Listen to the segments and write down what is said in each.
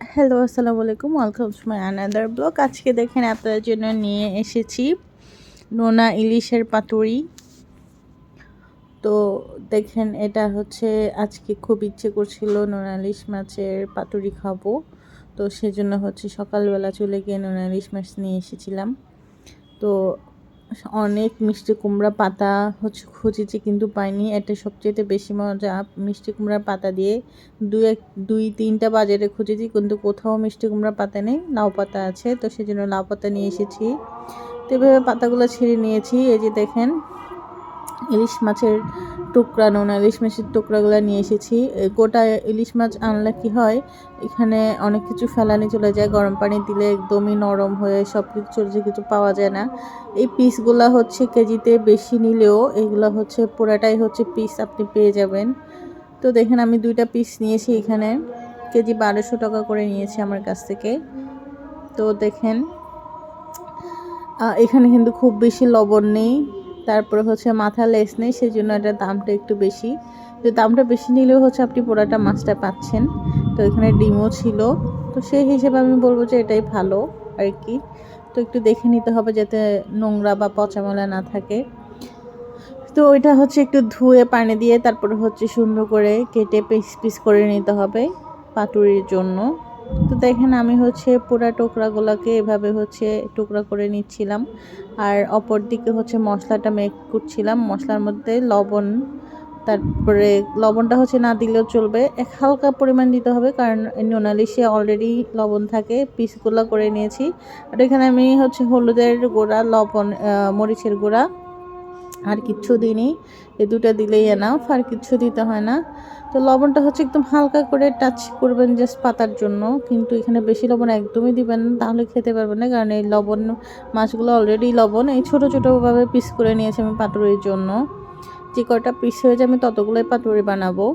Hello আসসালামু আলাইকুম welcome to my another blog আজকে দেখেন আপনাদের জন্য নিয়ে এসেছি নোনা ইলিশের পাতুরি। তো দেখেন, এটা হচ্ছে আজকে খুব ইচ্ছে করছিল নোনা ইলিশ মাছের পাতুরি খাব। তো সেজন্য হচ্ছে সকালবেলা চলে গিয়ে নোনা ইলিশ মাছ নিয়ে এসেছিলাম। তো অনেক মিষ্টি কুমড়া পাতা হচ্ছে খুঁজেছি কিন্তু পাইনি। এটা সবচেয়ে বেশি মজা মিষ্টি কুমড়ার পাতা দিয়ে। দুই এক, দুই তিনটা বাজারে খুঁজেছি কিন্তু কোথাও মিষ্টি কুমড়া পাতা নেই, লাউ পাতা আছে, তো সেই জন্য লাউ পাতা নিয়ে এসেছি। তো এভাবে পাতাগুলো ছিঁড়ে নিয়েছি। এই যে দেখেন, ইলিশ মাছের টুকরা, নোনা ইলিশ মাছের টুকরাগুলো নিয়ে এসেছি। গোটা ইলিশ মাছ আনলে কি হয়, এখানে অনেক কিছু ফেলানি চলে যায়, গরম পানি দিলে একদমই নরম হয়ে সব কিছু চলে কিছু পাওয়া যায় না। এই পিসগুলো হচ্ছে কেজিতে বেশি নিলেও এগুলো হচ্ছে পুরাটাই হচ্ছে পিস আপনি পেয়ে যাবেন। তো দেখেন আমি দুইটা পিস নিয়েছি এখানে, কেজি বারোশো টাকা করে নিয়েছি আমার কাছ থেকে। তো দেখেন এখানে কিন্তু খুব বেশি লবণ নেই। তারপরে হচ্ছে মাথা লেস নেই সেই জন্য এটার দামটা একটু বেশি। তো দামটা বেশি নিলেও হচ্ছে আপনি পোড়াটা মাছটা পাচ্ছেন। তো এখানে ডিমও ছিল। তো সেই হিসেবে আমি বলব যে এটাই ভালো আর কি তো একটু দেখে নিতে হবে যাতে নোংরা বা পচামলা না থাকে। তো ওইটা হচ্ছে একটু ধুয়ে পানি দিয়ে তারপরে হচ্ছে সুন্দর করে কেটে পিস পিস করে নিতে হবে পাতুরির জন্য। তো দেখেন আমি হচ্ছে পুরা টোকরাগুলোকে এভাবে হচ্ছে টুকরা করে নিচ্ছিলাম। আর অপর দিকে হচ্ছে মশলাটা মেক করছিলাম। মশলার মধ্যে লবণ, তারপরে লবণটা হচ্ছে না দিলেও চলবে। এক হালকা পরিমাণ দিতে হবে কারণ নোনালিশে অলরেডি লবণ থাকে। পিসগুলো করে নিয়েছি। আর এখানে আমি হচ্ছে হলুদের গুঁড়া, লবণ মরিচের গুঁড়া আর কিচ্ছু দিইনি। এই দুটা দিলেই এনাফ আর কিচ্ছু দিতে হয় না। তো লবণটা হচ্ছে একদম হালকা করে টাচ করবেন জাস্ট পাতার জন্য। কিন্তু এখানে বেশি লবণ একদমই দিবেন না, তাহলে খেতে পারবেন না। কারণ এই লবণ মাছগুলো অলরেডি লবণ। এই ছোটো ছোটোভাবে পিস করে নিয়েছি আমি পাতুরির জন্য। যে কটা পিস হয়ে যায় আমি ততগুলোই পাতুরি বানাবো।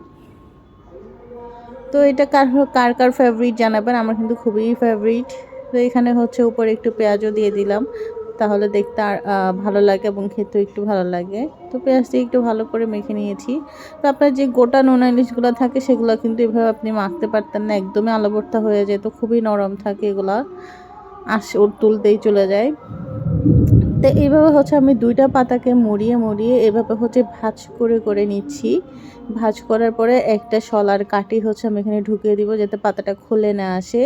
তো এটা কার কার কার ফেভারিট জানাবেন? আমার কিন্তু খুবই ফেভারিট তো এখানে হচ্ছে উপরে একটু পেঁয়াজও দিয়ে দিলাম। তাহলে দেখতে আর ভালো লাগে এবং খেতেও একটু ভালো লাগে। তো পেঁয়াজটি একটু ভালো করে মেখে নিয়েছি। তো আপনার যে গোটা নোনা ইলিশগুলো থাকে, সেগুলো কিন্তু এভাবে আপনি মাখতে পারতেন না। একদমই আলো ভর্তা হয়ে যেত খুবই নরম থাকে এগুলা। আস ওর তুলতেই চলে যায়। তো এইভাবে হচ্ছে আমি দুইটা পাতাকে মুড়িয়ে মুড়িয়ে এভাবে হচ্ছে ভাজ করে করে নিচ্ছি। ভাজ করার পরে একটা শলার কাটি হচ্ছে আমি এখানে ঢুকিয়ে দিব যাতে পাতাটা খুলে না আসে।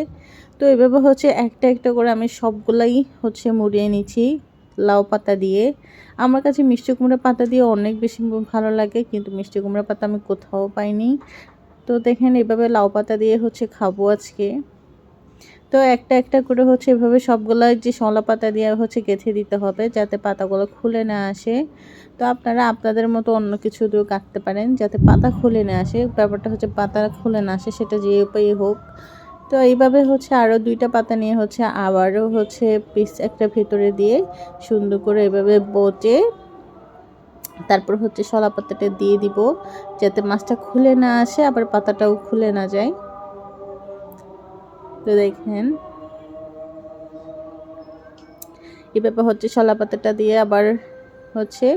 তো এভাবে হচ্ছে একটা একটা করে আমি সবগুলাই হচ্ছে মুড়িয়ে নিচ্ছি লাউ পাতা দিয়ে। আমার কাছে মিষ্টি কুমড়া পাতা দিয়ে অনেক বেশি ভালো লাগে, কিন্তু মিষ্টি কুমড়া পাতা আমি কোথাও পাইনি। তো দেখেন এভাবে লাউ পাতা দিয়ে হচ্ছে খাব আজকে। তো একটা একটা করে হচ্ছে এভাবে সবগুলো যে শলা পাতা দিয়ে হচ্ছে গেঁথে দিতে হবে যাতে পাতাগুলো খুলে না আসে। তো আপনারা আপনাদের মতো অন্য কিছু দিয়েও কাটতে পারেন যাতে পাতা খুলে না আসে। ব্যাপারটা হচ্ছে পাতা খুলে না আসে, সেটা যে উপায়ে হোক। তো এইভাবে হচ্ছে আরও দুইটা পাতা নিয়ে হচ্ছে আবারও হচ্ছে পিস একটা ভেতরে দিয়ে সুন্দর করে এভাবে বচে তারপর হচ্ছে শলা পাতাটা দিয়ে দিব যাতে মাছটা খুলে না আসে, আবার পাতাটাও খুলে না যায়। তো দেখেন। এভাবে হচ্ছে, শলা পাতাটা দিয়ে আবার হচ্ছে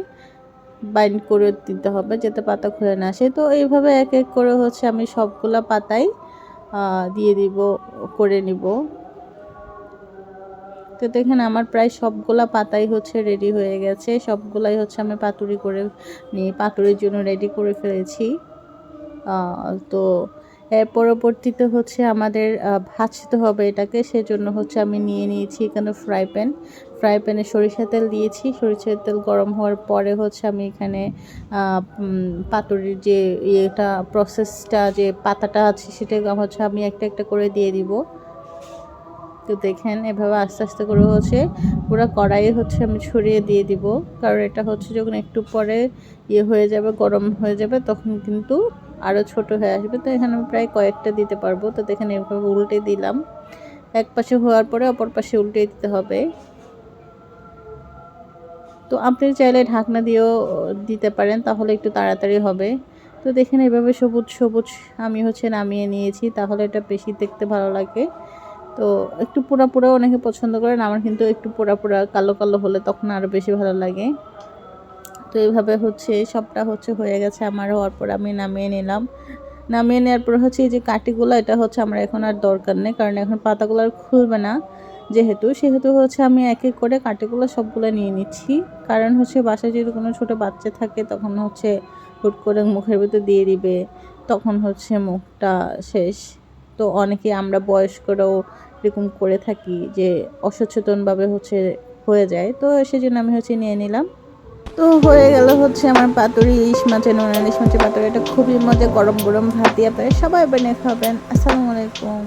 বাইন্ড করে দিতে হবে যাতে পাতা খুলে না আসে। তো এইভাবে এক এক করে হচ্ছে আমি সবগুলা পাতাই দিয়ে দিব, করে নিব। তো দেখেন, আমার প্রায় সবগুলা পাতাই হচ্ছে রেডি হয়ে গেছে। সবগুলাই হচ্ছে আমি পাতুরি করে নিয়ে পাতুরির জন্য রেডি করে ফেলেছি। তো পরবর্তীতে হচ্ছে আমাদের ভাজতে হবে এটাকে। সেজন্য হচ্ছে আমি নিয়ে নিয়েছি এখানে ফ্রাই প্যান ফ্রাই প্যানে সরিষা তেল দিয়েছি। সরিষার তেল গরম হওয়ার পরে হচ্ছে আমি এখানে পাতুরির যে ইয়েটা প্রসেসটা যে পাতাটা আছে সেটা হচ্ছে আমি একটা একটা করে দিয়ে দিব। তো দেখেন এভাবে আস্তে আস্তে করে হচ্ছে পুরো কড়াইয়ে হচ্ছে আমি ছড়িয়ে দিয়ে দিব। কারণ এটা হচ্ছে যখন একটু পরে ইয়ে হয়ে যাবে, গরম হয়ে যাবে, তখন কিন্তু আরও ছোট হয়ে আসবে, তো এখানে আমি প্রায় কয়েকটা দিতে পারব। তো দেখেন এভাবে উল্টে দিলাম। এক পাশে হওয়ার পরে অপর পাশে উল্টে দিতে হবে। তো আপনি চাইলে ঢাকনা দিয়েও দিতে পারেন, তাহলে একটু তাড়াতাড়ি হবে। তো দেখেন এভাবে সবুজ সবুজ আমি হচ্ছে নামিয়ে নিয়েছি, তাহলে এটা বেশি দেখতে ভালো লাগে। তো একটু পোড়া পোড়া অনেকে পছন্দ করেন, আমার কিন্তু একটু পোড়া পোড়া কালো কালো হলে তখন আরও বেশি ভালো লাগে। তো এইভাবে হচ্ছে সবটা হচ্ছে হয়ে গেছে। আমার হওয়ার পর আমি নামিয়ে নিলাম। নামিয়ে নেওয়ার পর হচ্ছে এই যে কাটিগুলো এটা হচ্ছে আমার এখন আর দরকার নেই, কারণ এখন পাতাগুলো আর খুলবে না। যেহেতু, সেহেতু হচ্ছে আমি এক এক করে কাটিগুলো সবগুলো নিয়ে নিচ্ছি। কারণ হচ্ছে বাসায় যদি কোনো ছোটো বাচ্চা থাকে, তখন হচ্ছে হুট করে মুখের ভিতর দিয়ে দিবে, তখন হচ্ছে মুখটা শেষ। তো অনেকে আমরা বয়স্করাও এরকম করে থাকি যে অসচেতনভাবে হচ্ছে হয়ে যায়। তো সেজন্য আমি হচ্ছে নিয়ে নিলাম। তো হয়ে গেল হচ্ছে আমার পাতুরি, ইলিশ মাছের নোনা, ইলিশ মাছের পাতুরি। এটা খুবই মজা গরম গরম ভাত দিয়ে আপনারা সবাই বানিয়ে খাবেন। আসসালামু আলাইকুম।